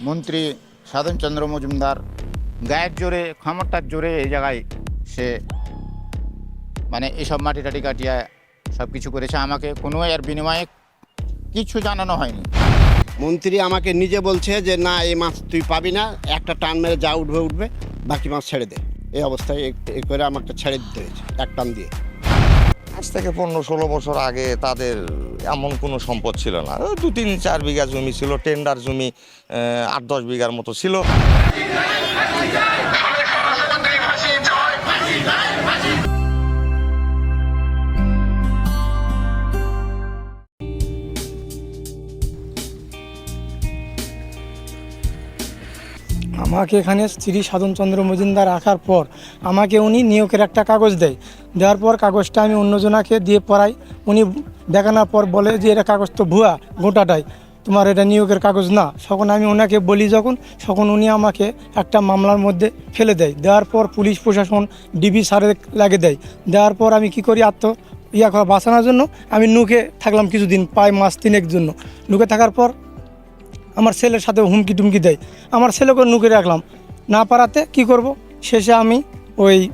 মন্ত্রী সাধনচন্দ্র মজুমদার, গায়ের জোরে, ক্ষমতার জোরে এই জায়গায় সে মানে এসব মাটি টাটি কাটিয়া সব কিছু করেছে। আমাকে কোনো এর বিনিময়ে কিছু জানানো হয়নি। মন্ত্রী আমাকে নিজে বলছে যে, না, এই মাছ তুই পাবি না, একটা টান মেরে যা উঠবে উঠবে, বাকি মাছ ছেড়ে দে। এই অবস্থায় এ- করে আমাকে ছেড়ে দিতে হয়েছে, এক টান দিয়ে। আজ থেকে পনেরো ষোলো বছর আগে তাদের এমন কোনো সম্পদ ছিল না। দু তিন চার বিঘা জমি ছিল টেন্ডার জমি আট দশ বিঘার মতো ছিল। আমাকে এখানে শ্রী সাধনচন্দ্র মজুমদার রাখার পর আমাকে উনি নিয়োগের একটা কাগজ দেয়। দেওয়ার পর কাগজটা আমি অন্যজনাকে দিয়ে পড়াই। উনি দেখানোর পর বলে যে, এটা কাগজ তো ভুয়া, গোটাটাই। তোমার এটা নিয়োগের কাগজ না। তখন আমি ওনাকে বলি যখন, তখন উনি আমাকে একটা মামলার মধ্যে ফেলে দেয়। দেওয়ার পর পুলিশ, প্রশাসন, ডিবি সারে লাগে দেয়। দেওয়ার পর আমি কি করি, আত্ম, ইয়া করা, বাঁচানোর জন্য আমি নুকে থাকলাম কিছুদিন, প্রায় মাস তিনেক জন্য। নুকে থাকার পর আমার ছেলের সাথে হুমকি টুমকি দেয়। আমার ছেলেকে নুকে রাখলাম। না পারাতে কি করব? শেষে আমি ওই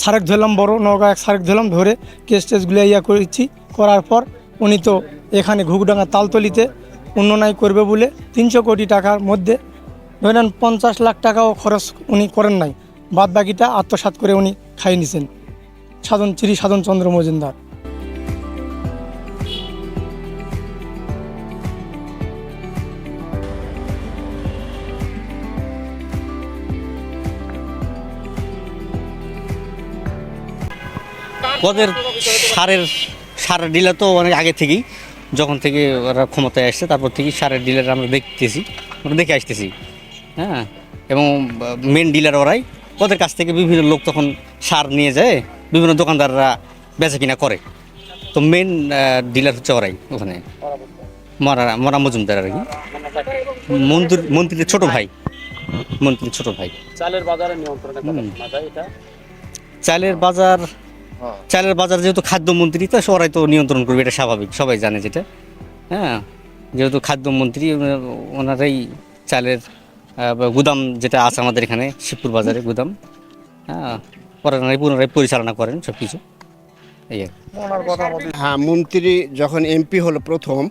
সারেক ধরলাম বড় নগা এক সারেক ধরলাম, ধরে কেস টেসগুলো ইয়া করেছি। করার পর উনি তো এখানে ঘুগডাঙ্গা তালতলিতে উন্নয়ন করবে বলে তিনশো কোটি টাকার মধ্যে ধরেন পঞ্চাশ লাখ টাকাও খরচ উনি করেন নাই। বাদ বাকিটা আত্মসাৎ করে উনি খাই নিছেন। সাধন শ্রী সাধনচন্দ্র মজুমদার। ওদের সারের সারের ডিলার তো অনেক আগে থেকেই যখন থেকে ওরা ক্ষমতায় আসছে তারপর থেকেই সারের ডিলার আমরা দেখতেছি আমরা দেখে আসতেছি। হ্যাঁ এবং মেন ডিলার ওরাই ওদের কাছ থেকে বিভিন্ন লোক তখন সার নিয়ে যায় বিভিন্ন দোকানদাররা বেচা কিনা করে। তো মেন ডিলার হচ্ছে ওরাই ওখানে। মরা মরা মজুমদার আর কি। মন্ত্রী মন্ত্রীর ছোট ভাই। মন্ত্রীর ছোট ভাই। চালের বাজারে নিয়ন্ত্রণে চালের বাজার চালের বাজার যেহেতু খাদ্যমন্ত্রী তো সবাই তো নিয়ন্ত্রণ করবে এটা স্বাভাবিক সবাই জানে যেটা। হ্যাঁ যেহেতু খাদ্যমন্ত্রী ওনারাই চালের গুদাম যেটা আছে আমাদের এখানে শিবপুর বাজারে গুদাম হ্যাঁ ওনারাই পুনরায় পরিচালনা করেন সব কিছু এই। হ্যাঁ মন্ত্রী যখন এমপি হলো প্রথম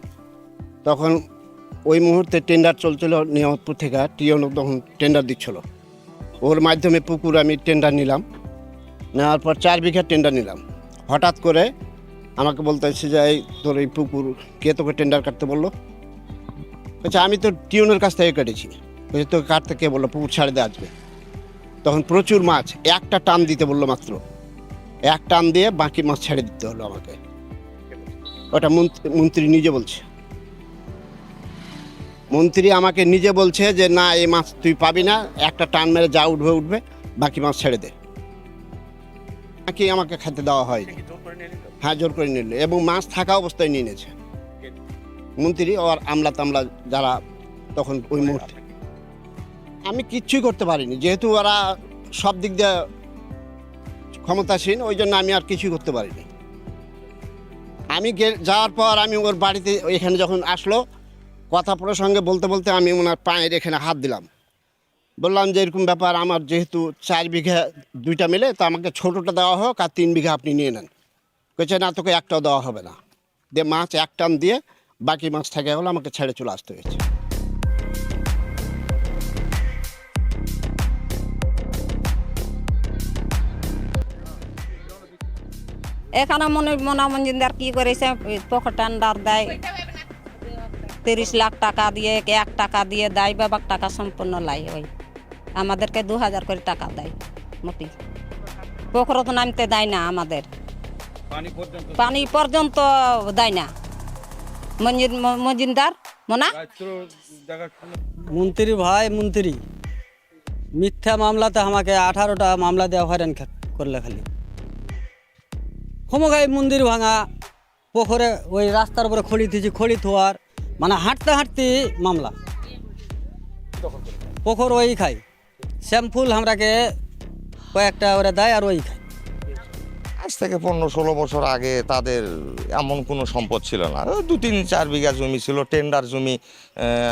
তখন ওই মুহূর্তে টেন্ডার চলছিল নিয়ামতপুর থেকে টিএনও তখন টেন্ডার দিচ্ছিল। ওর মাধ্যমে পুকুর আমি টেন্ডার নিলাম। নেওয়ার পর চার বিঘা টেন্ডার নিলাম। হঠাৎ করে আমাকে বলতে হচ্ছে যে, এই তোর এই পুকুর, কে তোকে টেন্ডার কাটতে বলল? বলছে, আমি তো টিউনের কাছ থেকে কেটেছি। বলছে, তোকে কাটতে কে বলল? পুকুর ছাড়ে দে আসবে তখন প্রচুর মাছ, একটা টান দিতে বলল মাত্র। এক টান দিয়ে বাকি মাছ ছেড়ে দিতে হলো আমাকে। ওটা মন্ত্রী- মন্ত্রী নিজে বলছে। মন্ত্রী আমাকে নিজে বলছে যে, না, এই মাছ তুই পাবি না, একটা টান মেরে যা উঠবে উঠবে, বাকি মাছ ছেড়ে দে। বাকি আমাকে খেতে দেওয়া হয়নি। হ্যাঁ জোর করে নিল এবং মাছ থাকা অবস্থায় নিয়ে নিয়েছে। মন্ত্রী আর আমলা তামলা যারা তখন ওই মুহূর্তে আমি কিচ্ছুই করতে পারিনি যেহেতু ওরা সব দিক দিয়ে ক্ষমতাসীন ওই জন্য আমি আর কিছুই করতে পারিনি। আমি গে- যাওয়ার পর আমি ওর বাড়িতে এখানে যখন আসলো কথা প্রসঙ্গে বলতে বলতে আমি ওনার পায়ের এখানে হাত দিলাম। বললাম যে এরকম ব্যাপার, আমার যেহেতু চার বিঘা দুইটা মিলে, তো আমাকে ছোটোটা দেওয়া হোক আর তিন বিঘা আপনি নিয়ে নেন। কইছে, না, তোকে একটাও দেওয়া হবে না। দিয়ে মাছ এক টান দিয়ে বাকি মাছ থেকে হলো আমাকে ছেড়ে চলে আসতে হয়েছে। এখানে মনে মনা মঞ্জিনদার কি করেছে, পকেট টেন্ডার দেয়। তিরিশ লাখ টাকা দিয়ে, এক টাকা দিয়ে দেয়, বাবাক টাকা সম্পূর্ণ লাই ওই আমাদেরকে দু হাজার করে টাকা দেয় মোটি পুকুর তো নামতে দেয় না আমাদের। পানি পর্যন্ত দেয়। না। মজিনদার মনা? মন্ত্রী ভাই মন্ত্রী মিথ্যা মামলাতে আমাকে আঠারোটা মামলা দেওয়া হয়রান করলে খালি। ক্ষমগাই মন্দির ভাঙা পুকুরে ওই রাস্তার উপরে খড়ি দিয়েছি খড়ি থোয়ার মানে হাঁটতে হাঁটতে মামলা। পোখর ওই খাই শ্যাম্পুল আমরাকে কয়েকটা ওরা দেয় আর ওই খাই আজ থেকে পনেরো ষোলো বছর আগে তাদের এমন কোনো সম্পদ ছিল না। দু তিন চার বিঘা জমি ছিল টেন্ডার জমি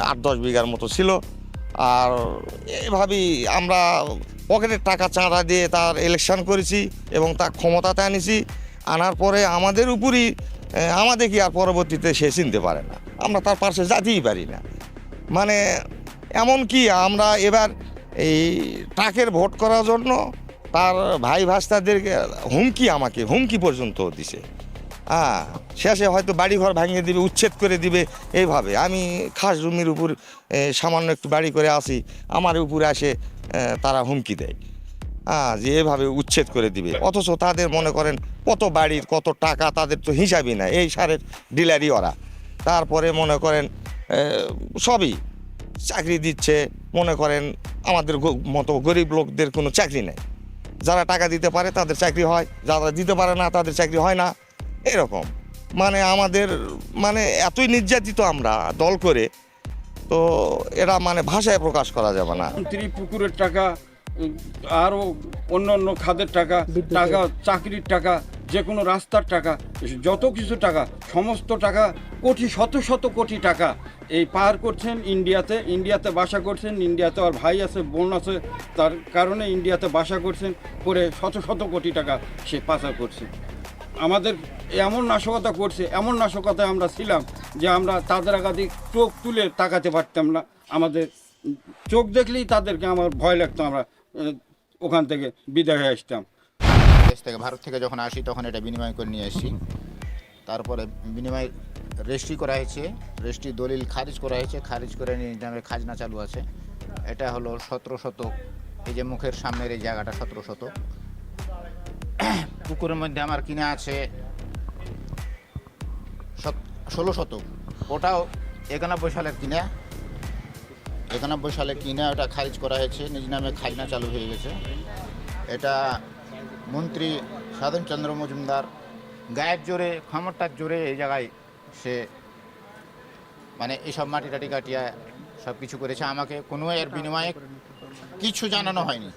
আট দশ বিঘার মতো ছিল। আর এভাবেই আমরা পকেটের টাকা চাঁদা দিয়ে তার ইলেকশন করেছি এবং তার ক্ষমতাতে আনিছি। আনার পরে আমাদের উপরই আমাদের কি আর পরবর্তীতে সে চিনতে পারে না। আমরা তার পাশে যেতেই পারি না। মানে এমন কি, আমরা এবার এই টাকের ভোট করার জন্য তার ভাই ভাস্তাদেরকে হুমকি আমাকে, হুমকি পর্যন্ত দিছে। হ্যাঁ শেষে হয়তো বাড়িঘর ভাঙিয়ে দিবে, উচ্ছেদ করে দিবে, এইভাবে। আমি খাস জমির উপর সামান্য একটু বাড়ি করে আসি, আমার উপরে আসে তারা হুমকি দেয়। হ্যাঁ যে এভাবে উচ্ছেদ করে দিবে। অথচ তাদের মনে করেন, কত বাড়ির, কত টাকা, তাদের তো হিসাবই না এই সারের ডিলারই ওরা। তারপরে মনে করেন সবই চাকরি দিচ্ছে মনে করেন আমাদের মতো গরিব লোকদের কোনো চাকরি নেই। যারা টাকা দিতে পারে তাদের চাকরি হয় যারা দিতে পারে না তাদের চাকরি হয় না। এরকম। মানে আমাদের মানে এতই নির্যাতিত আমরা দল করে তো এটা মানে ভাষায় প্রকাশ করা যাবে না। পুকুরের টাকা আরও অন্য অন্য খাদের টাকা টাকা চাকরির টাকা যে কোনো রাস্তার টাকা, যত কিছু টাকা, সমস্ত টাকা, কোটি, শত শত কোটি টাকা এই পার করছেন ইন্ডিয়াতে। ইন্ডিয়াতে বাসা করছেন, ইন্ডিয়াতে আর ভাই আছে, বোন আছে, তার কারণে ইন্ডিয়াতে বাসা করছেন, করে শত শত কোটি টাকা সে পাচার করছে। আমাদের এমন নাশকতা করছে, এমন নাশকতায় আমরা ছিলাম যে আমরা তাদের আগাদি চোখ তুলে তাকাতে পারতাম না। আমাদের চোখ দেখলেই তাদেরকে আমার ভয় লাগতো, আমরা ওখান থেকে বিদায় হয়ে আসতাম। থেকে, ভারত থেকে যখন আসি, তখন এটা বিনিময় করে নিয়ে আসি। তারপরে বিনিময় রেজিস্ট্রি করা হয়েছে, রেজিস্ট্রি দলিল খারিজ করা হয়েছে, খারিজ করে নিয়ে খাজনা চালু আছে। এটা হলো সতেরো শতক, এই যে মুখের সামনের এই জায়গাটা সতেরো শতক। পুকুরের মধ্যে আমার কিনা আছে ষোলো শতক। ওটাও একানব্বই সালের কিনা। একানব্বই সালে কিনে, ওটা খারিজ করা হয়েছে, নিজ নামে খাজনা চালু হয়ে গেছে। এটা মন্ত্রী সাধন চন্দ্র মজুমদার, গায়ের জোরে ক্ষমতার জোরে এই জায়গায় সে মানে এসব মাটি টাটি কাটিয়া সব কিছু করেছে। আমাকে কোনো এর বিনিময়ে কিছু জানানো হয়নি।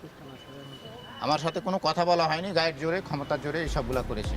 আমার সাথে কোনো কথা বলা হয়নি। গায়ের জোরে ক্ষমতার জোরে এইসবগুলো করেছে।